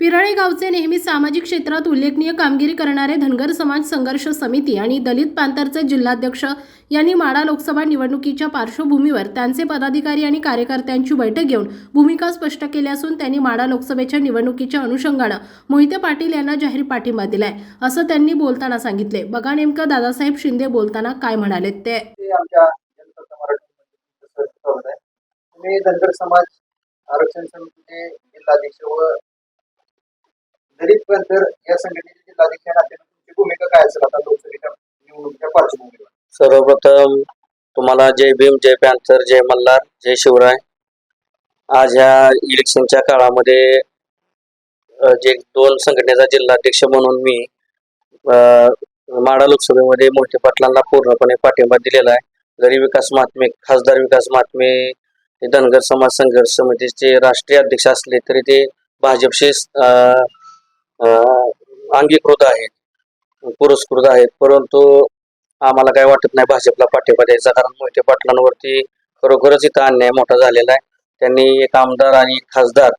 पिराळे गावचे नेहमी सामाजिक क्षेत्रात उल्लेखनीय कामगिरी करणारे धनगर समाज संघर्ष समिती आणि दलित पांतरचे जिल्हाध्यक्ष यांनी माडा लोकसभा निवडणुकीच्या पार्श्वभूमीवर त्यांचे पदाधिकारी आणि कार्यकर्त्यांची बैठक घेऊन भूमिका स्पष्ट केली असून त्यांनी माडा लोकसभेच्या निवडणुकीच्या अनुषंगानं मोहिते पाटील यांना जाहीर पाठिंबा दिलाय असं त्यांनी बोलताना सांगितले बघा नेमकं दादासाहेब शिंदे बोलताना काय म्हणाले ते. धनगर समाज आरक्षण समितीचे जिल्हाध्यक्ष व दलित पंथर या संघटनेचे जिल्हाध्यक्ष नात्याने तुमची भूमिका काय असेल आता लोकसभेच्या निवडणुकीच्या पार्श्वभूमीवर? सर्वप्रथम तुम्हाला जय भीम जय पॅन्थर जय मल्हार जय शिवराय. आज ह्या इलेक्शनच्या काळामध्ये जे दोन संघटनेचा जिल्हाध्यक्ष म्हणून मी माडा लोकसभेमध्ये मोठे पाटलांना पूर्णपणे पाठिंबा दिलेला आहे. जरी विकास महात्मे खासदार विकास महात्मे धनगर समाज संघर्ष समितीचे राष्ट्रीय अध्यक्ष असले तरी ते भाजपशी अंगीकृत आहेत पुरस्कृत आहेत परंतु आम्हाला काय वाटत नाही भाजपला पाठिंबा द्यायचा कारण मोहिते पाटलांवरती खरोखरच इथं अन्याय मोठा झालेला आहे. त्यांनी एक आमदार आणि एक खासदार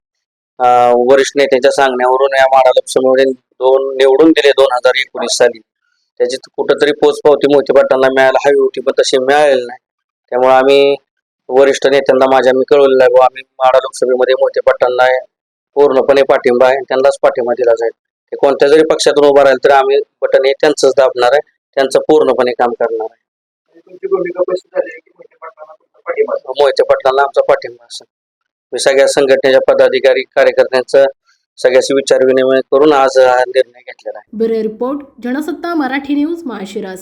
वरिष्ठ नेत्यांच्या सांगण्यावरून या माडा लोकसभेमध्ये दोन निवडून दिले दोन हजार एकोणीस साली. त्याची कुठंतरी पोचपावती मोहिते पाटलांना मिळायला हवी होती पण तशी मिळालेली नाही. त्यामुळे आम्ही वरिष्ठ नेत्यांना माझ्या मी कळवलेलं आहे बुवा, आम्ही माडा लोकसभेमध्ये मोहिते पाटलांना पूर्णपणे पाठिंबा आहे त्यांनाच पाठिंबा दिला जाईल. ते कोणत्या जरी पक्षातून उभा राहील तर आम्ही बटन हे त्यांचंच दाबणार आहे. त्यांचं पूर्णपणे काम करणार आहे? मोहिते पाटलांना आमचा पाठिंबा असेल. मी सगळ्या संघटनेच्या पदाधिकारी कार्यकर्त्यांचं सगळ्याशी विचार विनिमय करून आज हा निर्णय घेतलेला आहे. Bureau report Jansatta Marathi news Malshiras.